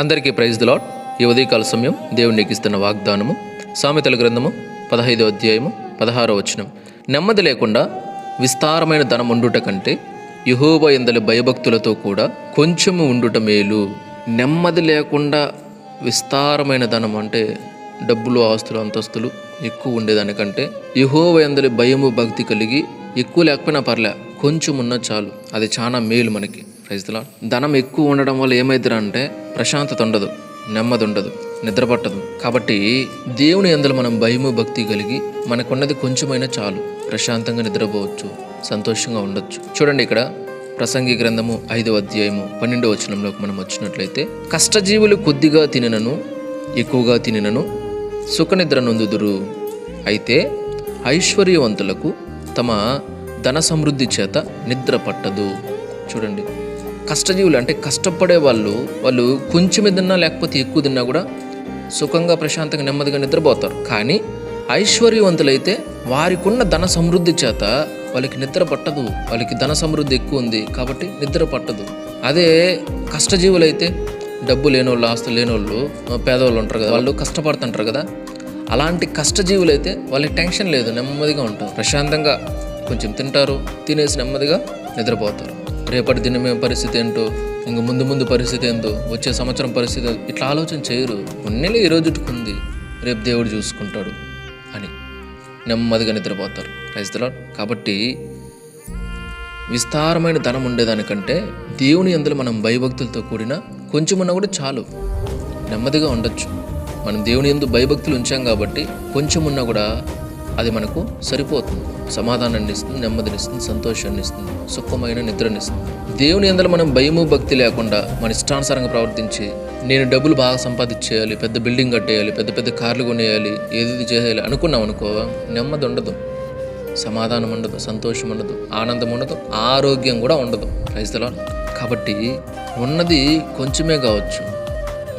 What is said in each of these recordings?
అందరికీ ప్రైజ్ దిలాడ్ ఈ ఉదయకాల సమయం దేవుడు ఇస్తున్న వాగ్దానము సామెతల గ్రంథము పదహైదో అధ్యాయము పదహారో వచనం. నెమ్మది లేకుండా విస్తారమైన ధనం ఉండుట కంటే యహోబ ఎందలి భయభక్తులతో కూడా కొంచెము ఉండుట మేలు. నెమ్మది లేకుండా విస్తారమైన ధనం అంటే డబ్బులు ఆస్తులు అంతస్తులు ఎక్కువ ఉండేదానికంటే యహోవ ఎందరి భయము భక్తి కలిగి ఎక్కువ లేకపోయినా పర్లే కొంచెం ఉన్నా చాలు. అది చాలా మేలు మనకి. ప్రైజ్లా ధనం ఎక్కువ ఉండడం వల్ల ఏమైద్దిరా అంటే ప్రశాంతత ఉండదు నెమ్మది ఉండదు నిద్ర పట్టదు కాబట్టి దేవుని అందులో మనం భయము భక్తి కలిగి మనకున్నది కొంచెమైనా చాలు. ప్రశాంతంగా నిద్రపోవచ్చు సంతోషంగా ఉండొచ్చు. చూడండి ఇక్కడ ప్రసంగి గ్రంథము ఐదవ అధ్యాయము పన్నెండవ వచనంలోకి మనం వచ్చినట్లయితే కష్టజీవులు కొద్దిగా తినను ఎక్కువగా తినను సుఖనిద్ర నొందుదురు. అయితే ఐశ్వర్యవంతులకు తమ ధన సమృద్ధి చేత నిద్ర పట్టదు చూడండి. కష్టజీవులు అంటే కష్టపడే వాళ్ళు వాళ్ళు కొంచెం తిన్నా లేకపోతే ఎక్కువ తిన్నా కూడా సుఖంగా ప్రశాంతంగా నెమ్మదిగా నిద్రపోతారు. కానీ ఐశ్వర్యవంతులైతే వారికున్న ధన సమృద్ధి చేత వాళ్ళకి నిద్ర పట్టదు. వాళ్ళకి ధన సమృద్ధి ఎక్కువ ఉంది కాబట్టి నిద్ర పట్టదు. అదే కష్టజీవులైతే డబ్బు లేనోళ్ళు ఆస్తులు లేనోళ్ళు పేదవాళ్ళు ఉంటారు కదా వాళ్ళు కష్టపడుతుంటారు కదా. అలాంటి కష్టజీవులైతే వాళ్ళకి టెన్షన్ లేదు నెమ్మదిగా ఉంటారు. ప్రశాంతంగా కొంచెం తింటారు తినేసి నెమ్మదిగా నిద్రపోతారు. రేపటి దినమే పరిస్థితి ఏంటో ఇంక ముందు ముందు పరిస్థితి ఏంటో వచ్చే సంవత్సరం పరిస్థితి ఇట్లా ఆలోచన చేయరు. మొన్నలే ఈ రోజుట్టుకుంది రేపు దేవుడు చూసుకుంటాడు అని నెమ్మదిగా నిద్రపోతారు. రైతుల కాబట్టి విస్తారమైన ధనం ఉండేదానికంటే దేవుని అందులో మనం భయభక్తులతో కూడిన కొంచెమున్నా కూడా చాలు. నెమ్మదిగా ఉండొచ్చు. మనం దేవుని ఎందు భయభక్తులు ఉంచాం కాబట్టి కొంచెం ఉన్నా కూడా అది మనకు సరిపోతుంది. సమాధానాన్ని ఇస్తుంది నెమ్మదిని ఇస్తుంది సంతోషాన్ని ఇస్తుంది సుఖమైన నిద్రనిస్తుంది. దేవుని అందరూ మనం భయము భక్తి లేకుండా మన ఇష్టానుసారంగా ప్రవర్తించి నేను డబ్బులు బాగా సంపాదించేయాలి పెద్ద బిల్డింగ్ కట్టేయాలి పెద్ద పెద్ద కార్లు కొనేయాలి ఏది చేయాలి అనుకున్నాం అనుకో నెమ్మది ఉండదు. సమాధానం ఉండదు సంతోషం ఉండదు ఆనందం ఉండదు ఆరోగ్యం కూడా ఉండదు. రైతుల కాబట్టి ఉన్నది కొంచెమే కావచ్చు.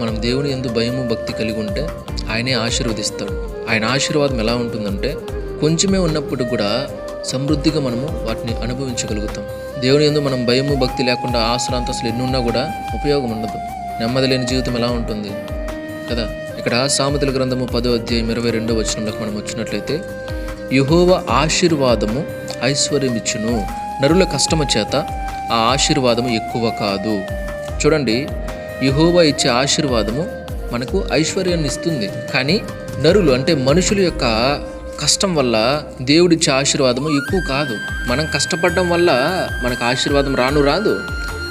మనం దేవుని ఎందు భయము భక్తి కలిగి ఉంటే ఆయనే ఆశీర్వదిస్తాడు. ఆయన ఆశీర్వాదం ఎలా ఉంటుందంటే కొంచెమే ఉన్నప్పుడు కూడా సమృద్ధిగా మనము వాటిని అనుభవించగలుగుతాం. దేవుని ఎందు మనం భయము భక్తి లేకుండా ఆస్తులు అంతస్తులు ఎన్ని ఉన్నా కూడా ఉపయోగం ఉండదు. నెమ్మది లేని జీవితం ఎలా ఉంటుంది? కదా ఇక్కడ సామెతల గ్రంథము పదో అధ్యాయం ఇరవై రెండో వచనంలోకి మనం వచ్చినట్లయితే యుహోవ ఆశీర్వాదము ఐశ్వర్యం ఇచ్చును నరుల కష్టము చేత ఆ ఆశీర్వాదము ఎక్కువ కాదు. చూడండి యహోవా ఇచ్చే ఆశీర్వాదము మనకు ఐశ్వర్యాన్ని ఇస్తుంది. కానీ నరులు అంటే మనుషుల యొక్క కష్టం వల్ల దేవుడిచ్చే ఆశీర్వాదము ఎక్కువ కాదు. మనం కష్టపడడం వల్ల మనకు ఆశీర్వాదం రాను రాదు.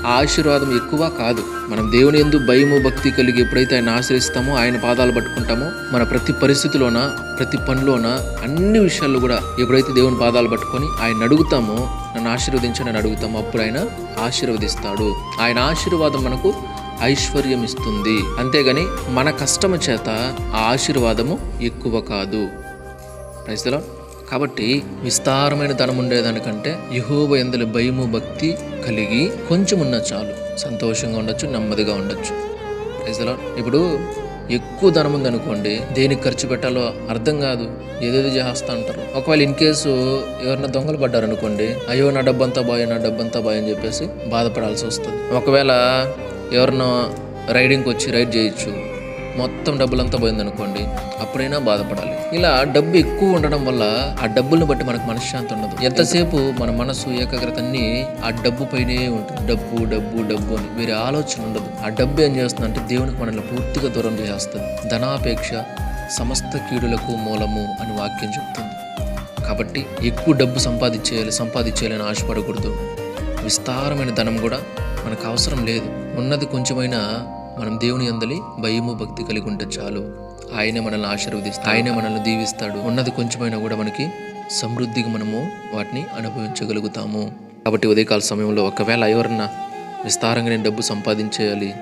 ఆ ఆశీర్వాదం ఎక్కువ కాదు. మనం దేవుని ఎందు భయము భక్తి కలిగి ఎప్పుడైతే ఆయన ఆశ్రయిస్తామో ఆయన పాదాలు పట్టుకుంటామో మన ప్రతి పరిస్థితిలోన ప్రతి పనిలోన అన్ని విషయాల్లో కూడా ఎప్పుడైతే దేవుని పాదాలు పట్టుకొని ఆయన అడుగుతామో నన్ను ఆశీర్వదించి నన్ను అడుగుతామో అప్పుడు ఆయన ఆశీర్వదిస్తాడు. ఆయన ఆశీర్వాదం మనకు ఐశ్వర్యం ఇస్తుంది అంతేగాని మన కష్టము చేత ఆ ఆశీర్వాదము ఎక్కువ కాదు. ప్రైస్తలో కాబట్టి విస్తారమైన ధనం ఉండేదానికంటే యహోవ ఎందల భయము భక్తి కలిగి కొంచెం ఉన్న చాలు. సంతోషంగా ఉండొచ్చు నెమ్మదిగా ఉండొచ్చు. రైతుల ఇప్పుడు ఎక్కువ ధనం ఉందనుకోండి దేనికి ఖర్చు పెట్టాలో అర్థం కాదు. ఏదేదో చేస్తా అంటారు ఒకవేళ ఇన్ కేసు ఎవరైనా దొంగలు పడ్డారనుకోండి అయ్యో నా డబ్బంతా బాయ్ నా డబ్బంతా బాయ్ అని చెప్పేసి బాధపడాల్సి వస్తుంది. ఒకవేళ ఎవరినో రైడింగ్కి వచ్చి రైడ్ చేయొచ్చు. మొత్తం డబ్బులంతా పోయిందనుకోండి అప్పుడైనా బాధపడాలి. ఇలా డబ్బు ఎక్కువ ఉండడం వల్ల ఆ డబ్బులను బట్టి మనకు మనశ్శాంతి ఉండదు. ఎంతసేపు మన మనసు ఏకాగ్రత అన్ని ఆ డబ్బు పైనే ఉంటుంది. డబ్బు డబ్బు డబ్బు అని వేరే ఆలోచన ఉండదు. ఆ డబ్బు ఏం చేస్తుంది అంటే దేవునికి మనల్ని పూర్తిగా దూరం చేస్తుంది ధనాపేక్ష సమస్త కీడులకు మూలము అని వాక్యం చెప్తుంది. కాబట్టి ఎక్కువ డబ్బు సంపాదించేయాలి సంపాదించేయాలని ఆశపడకూడదు. విస్తారమైన ధనం కూడా మనకు అవసరం లేదు. ఉన్నది కొంచెమైనా మనం దేవుని అందలి భయము భక్తి కలిగి ఉంటే చాలు. ఆయనే మనల్ని ఆశీర్వదిస్తాడు. ఆయనే మనల్ని దీవిస్తాడు. ఉన్నది కొంచెమైనా కూడా మనకి సమృద్ధిగా మనము వాటిని అనుభవించగలుగుతాము. కాబట్టి ఉదయకాల సమయంలో ఒకవేళ ఎవరన్నా విస్తారంగా నేను డబ్బు సంపాదించేయాలి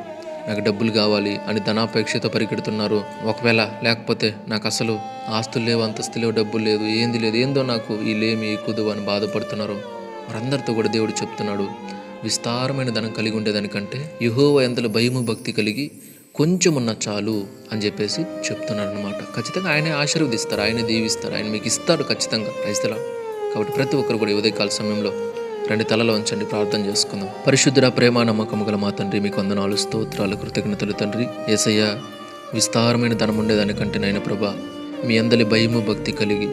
నాకు డబ్బులు కావాలి అని ధనాపేక్షతో పరిగెడుతున్నారు. ఒకవేళ లేకపోతే నాకు అసలు ఆస్తులు లేవు అంతస్తు లేవు డబ్బులు లేదు ఏంది లేదు ఏందో నాకు ఈ లేమి కుదువు అని బాధపడుతున్నారు. వారందరితో కూడా దేవుడు చెప్తున్నాడు. విస్తారమైన ధనం కలిగి ఉండేదానికంటే యుహోవ ఎంతలో భయము భక్తి కలిగి కొంచెం ఉన్న చాలు అని చెప్పేసి చెప్తున్నాడు అనమాట ఖచ్చితంగా ఆయనే ఆశీర్వదిస్తారు ఆయన దీవిస్తారు ఆయన మీకు ఇస్తాడు ఖచ్చితంగా. రైతుల కాబట్టి ప్రతి ఒక్కరు కూడా ఉదయకాల సమయంలో రెండు తలలో ఉంచండి ప్రార్థన చేసుకుందాం. పరిశుద్ధుర ప్రేమ నమ్మకం గల మా తండ్రి మీకు వందనాలు స్తోత్రాలు కృతజ్ఞతలు తండ్రి. ఏసయ్య విస్తారమైన ధనం ఉండేదానికంటే నైనా ప్రభా మీ అందరి భయము భక్తి కలిగి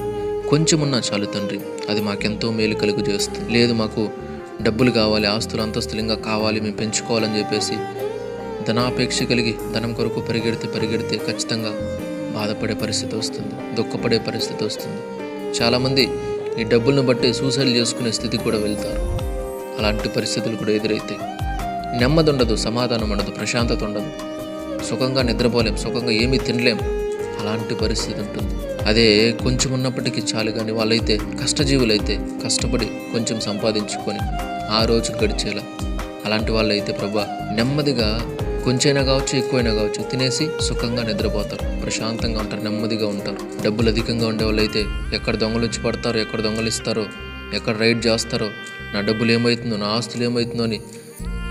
కొంచెమున్నా చాలు తండ్రి. అది మాకెంతో మేలు కలుగు చేస్తుంది. లేదు మాకు డబ్బులు కావాలి ఆస్తులు అంతస్తులు ఇంకా కావాలి మేము పెంచుకోవాలని చెప్పేసి ధనాపేక్ష కలిగి ధనం కొరకు పరిగెడితే పరిగెడితే ఖచ్చితంగా బాధపడే పరిస్థితి వస్తుంది దుఃఖపడే పరిస్థితి వస్తుంది. చాలామంది ఈ డబ్బులను బట్టి సూసైడ్ చేసుకునే స్థితికి కూడా వెళ్తారు. అలాంటి పరిస్థితులు కూడా ఎదురైతాయి నెమ్మది ఉండదు సమాధానం ఉండదు ప్రశాంతత ఉండదు. సుఖంగా నిద్రపోలేం సుఖంగా ఏమీ తినలేం. అలాంటి పరిస్థితి ఉంటుంది. అదే కొంచెం ఉన్నప్పటికీ చాలు కానీ వాళ్ళైతే కష్టజీవులైతే కష్టపడి కొంచెం సంపాదించుకొని ఆ రోజు గడిచేలా. అలాంటి వాళ్ళైతే ప్రభా నెమ్మదిగా కొంచెమైనా కావచ్చు ఎక్కువైనా కావచ్చు తినేసి సుఖంగా నిద్రపోతారు. ప్రశాంతంగా ఉంటారు నెమ్మదిగా ఉంటారు. డబ్బులు అధికంగా ఉండే వాళ్ళైతే ఎక్కడ దొంగలించి పడతారో ఎక్కడ దొంగలిస్తారో ఎక్కడ రైడ్ చేస్తారో నా డబ్బులు ఏమవుతుందో నా ఆస్తులు ఏమవుతుందో అని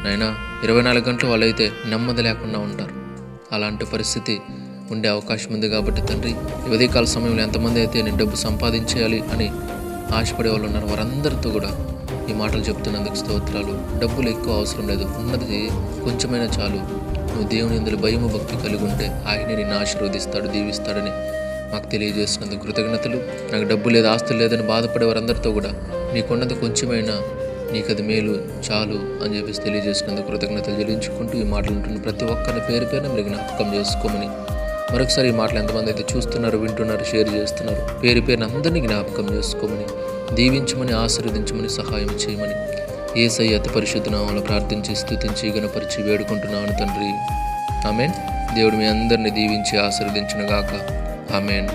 నైనా ఇరవై నాలుగు గంటలు వాళ్ళైతే నెమ్మది లేకుండా ఉంటారు. అలాంటి పరిస్థితి ఉండే అవకాశం ఉంది కాబట్టి తండ్రి ఈ ఉదయకాల సమయంలో ఎంతమంది అయితే నేను డబ్బు సంపాదించేయాలి అని ఆశపడే వాళ్ళు ఉన్నారు వారందరితో కూడా ఈ మాటలు చెప్తున్నందుకు స్తోత్రాలు. డబ్బులు ఎక్కువ అవసరం లేదు. ఉన్నది కొంచెమైనా చాలు. నువ్వు దేవుని ఇందులో భయము భక్తి కలిగి ఉంటే ఆయనే నిన్ను ఆశీర్వదిస్తాడు దీవిస్తాడని మాకు తెలియజేసినందుకు కృతజ్ఞతలు. నాకు డబ్బు లేదు ఆస్తులు లేదని బాధపడే వారందరితో కూడా నీకున్నది కొంచెమైనా నీకు అది మేలు చాలు అని చెప్పేసి తెలియజేసినందుకు కృతజ్ఞతలు. చెల్లించుకుంటూ ఈ మాటలు ఉంటున్న ప్రతి ఒక్కరిని పేరు పేరున మీరు జ్ఞాపకం చేసుకోమని మరొకసారి ఈ మాటలు ఎంతమంది అయితే చూస్తున్నారు వింటున్నారు షేర్ చేస్తున్నారు పేరు పేరున అందరినీ జ్ఞాపకం చేసుకోమని దీవించమని ఆశీర్వదించమని సహాయం చేయమని ఏసై అతి పరిశుద్ధ నామాలు ప్రార్థించి స్థుతించి గణపరిచి వేడుకుంటున్నాను తండ్రి. ఆమెన్. దేవుడు మీ అందరిని దీవించి ఆశీర్వదించునుగాక ఆమెన్.